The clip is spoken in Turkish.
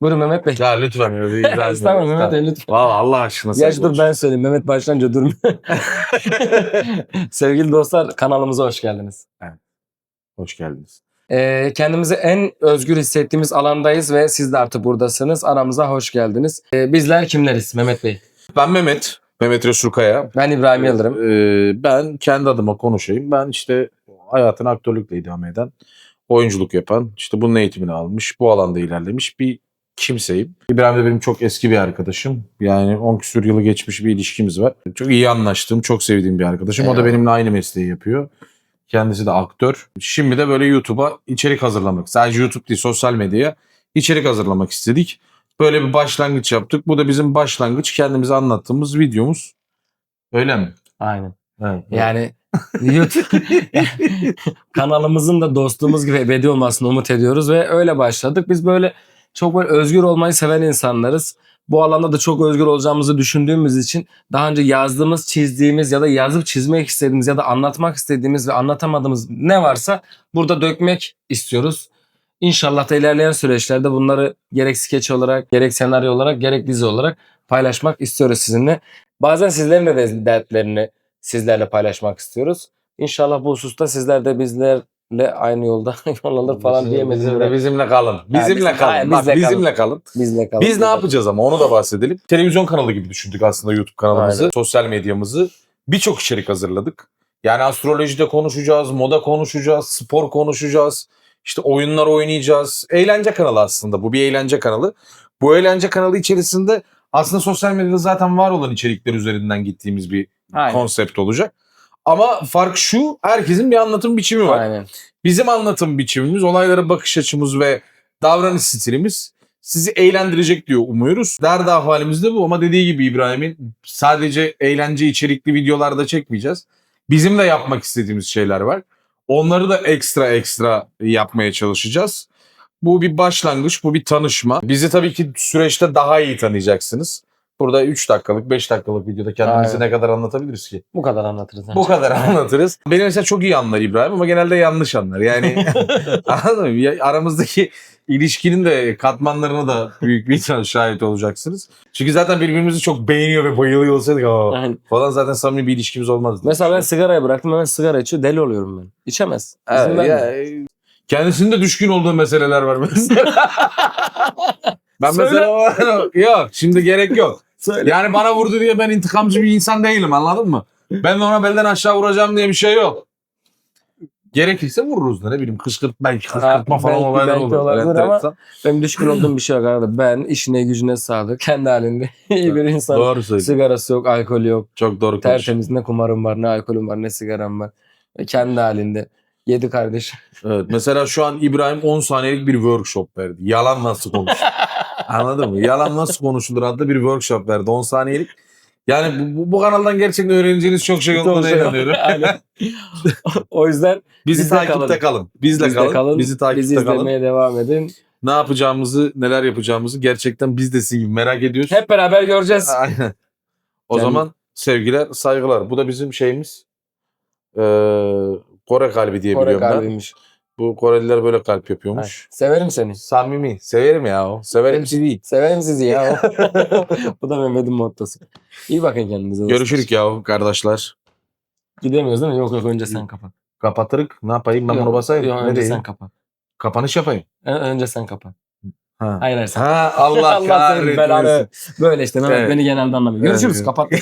Buyurun Mehmet Bey. Ya lütfen öyle. Estağfurullah Mehmet Bey lütfen. Valla Allah aşkına. Sen dur ben söyleyeyim. Mehmet başlayınca durun. Sevgili dostlar kanalımıza hoş geldiniz. Hoş geldiniz. Ee, kendimizi en özgür hissettiğimiz alandayız ve siz de artık buradasınız. Aramıza hoş geldiniz. Ee, bizler kimleriz Mehmet Bey? Ben Mehmet. Mehmet Resul Kaya. Ben İbrahim Yıldırım. Ee, ben kendi adıma konuşayım. Ben işte hayatını aktörlükle idame eden, oyunculuk yapan, işte bunun eğitimini almış, bu alanda ilerlemiş bir kimseyim. İbrahim de benim çok eski bir arkadaşım. Yani 10 küsur yılı geçmiş bir ilişkimiz var. Çok iyi anlaştığım, çok sevdiğim bir arkadaşım. O da Eyvallah. benimle aynı mesleği yapıyor. Kendisi de aktör. Şimdi de böyle YouTube'a içerik hazırlamak. Sadece YouTube değil, sosyal medyaya içerik hazırlamak istedik. Böyle bir başlangıç yaptık. Bu da bizim başlangıç kendimize anlattığımız videomuz. Öyle mi? Aynen. Evet. Yani YouTube kanalımızın da dostluğumuz gibi ebedi olmasını umut ediyoruz ve öyle başladık. Biz böyle çok böyle özgür olmayı seven insanlarız. Bu alanda da çok özgür olacağımızı düşündüğümüz için daha önce yazdığımız, çizdiğimiz ya da yazıp çizmek istediğimiz ya da anlatmak istediğimiz ve anlatamadığımız ne varsa burada dökmek istiyoruz. İnşallah da ilerleyen süreçlerde bunları gerek skeç olarak, gerek senaryo olarak, gerek dizi olarak paylaşmak istiyoruz sizinle. Bazen sizlerin de dertlerini sizlerle paylaşmak istiyoruz. İnşallah bu hususta sizler de bizlerle aynı yolda yol alır falan diyemedim. Bizimle, bizimle kalın. Bizimle kalın. Hayır, Bak, bizle bizimle kalın. Bizle kalın. Biz ne yapacağız ama onu da bahsedelim. Televizyon kanalı gibi düşündük aslında YouTube kanalımızı. Aynen. Sosyal medyamızı. Birçok içerik hazırladık. Yani astrolojide konuşacağız, moda konuşacağız, spor konuşacağız. İşte oyunlar oynayacağız. Eğlence kanalı aslında bu bir eğlence kanalı. Bu eğlence kanalı içerisinde aslında sosyal medyada zaten var olan içerikler üzerinden gittiğimiz bir Aynen. konsept olacak. Ama fark şu herkesin bir anlatım biçimi var. Aynen. Bizim anlatım biçimimiz, olaylara bakış açımız ve davranış stilimiz sizi eğlendirecek diyor umuyoruz. Derdi ahvalimiz de bu ama dediği gibi İbrahim'in sadece eğlence içerikli videolarda çekmeyeceğiz. Bizim de yapmak istediğimiz şeyler var. Onları da ekstra ekstra yapmaya çalışacağız. Bu bir başlangıç, bu bir tanışma. Bizi tabii ki süreçte daha iyi tanıyacaksınız. Burada 3 dakikalık, 5 dakikalık videoda kendimizi Aynen. ne kadar anlatabiliriz ki? Bu kadar anlatırız. Bu kadar anlatırız. Beni mesela çok iyi anlar İbrahim ama genelde yanlış anlar. Yani anladın mı? Aramızdaki ilişkinin de katmanlarına da büyük bir ihtimal şahit olacaksınız. Çünkü zaten birbirimizi çok beğeniyor ve bayılıyor olsaydık "Aa" falan zaten samimi bir ilişkimiz olmazdı. Mesela ben sigarayı bıraktım hemen sigara içiyor deli oluyorum ben. İçemez. Evet, ya, e, kendisinin de düşkün olduğu meseleler var mesela. ben Söyle. mesela yok şimdi gerek yok. Söyle. Yani bana vurdu diye ben intikamcı bir insan değilim anladın mı? Ben de ona belden aşağı vuracağım diye bir şey yok. Gerekirse vururuz da ne bileyim kışkırt belki kışkırtma Ha, falan belki- olaylar belki olur. olabilir Evet, ama-. Benim düşkün olduğum bir şey yok arada. Ben işine gücüne sadık. Kendi halinde iyi bir insan. Doğru söylüyorsun. Sigarası yok, alkolü yok. Çok doğru konuşuyorsun. Tertemiz ne kumarım var, ne alkolüm var, ne sigaram var. Ve kendi halinde. Yedi kardeş. Evet, mesela şu an İbrahim 10 saniyelik bir workshop verdi. Yalan nasıl konuşulur? Anladın mı? Yalan nasıl konuşulur adlı bir workshop verdi 10 saniyelik. Yani bu, bu, kanaldan gerçekten öğreneceğiniz çok şey olduğuna şey inanıyorum. O yüzden Bizi Bizde takipte kalın. kalın. Bizle bizde kalın. kalın. Bizi takipte bizi kalın. izlemeye devam edin. Ne yapacağımızı, neler yapacağımızı gerçekten biz de sizin gibi merak ediyoruz. Hep beraber göreceğiz. Aynen. O Kendi- zaman sevgiler, saygılar. Bu da bizim şeyimiz. Ee, Kore kalbi diye Kore biliyorum ben. Bu Koreliler böyle kalp yapıyormuş. Severim seni. Samimi. Severim ya o. Severim sizi. Severim sizi ya. Bu da Mehmet'in mottosu. İyi bakın kendinize. Görüşürük ya kardeşler. Gidemiyoruz değil mi? Yok yok önce sen kapat. Kapatırık. Ne yapayım? Ben Yok, bunu basayım. Yok, önce diyeyim? sen kapat. Kapanış yapayım. Ö- Önce sen kapat. Ha. Hayır hayır sen. Ha Allah, Allah kahretmesin. Böyle işte Mehmet Evet. beni genelde anlamıyor. Görüşürüz evet. kapat.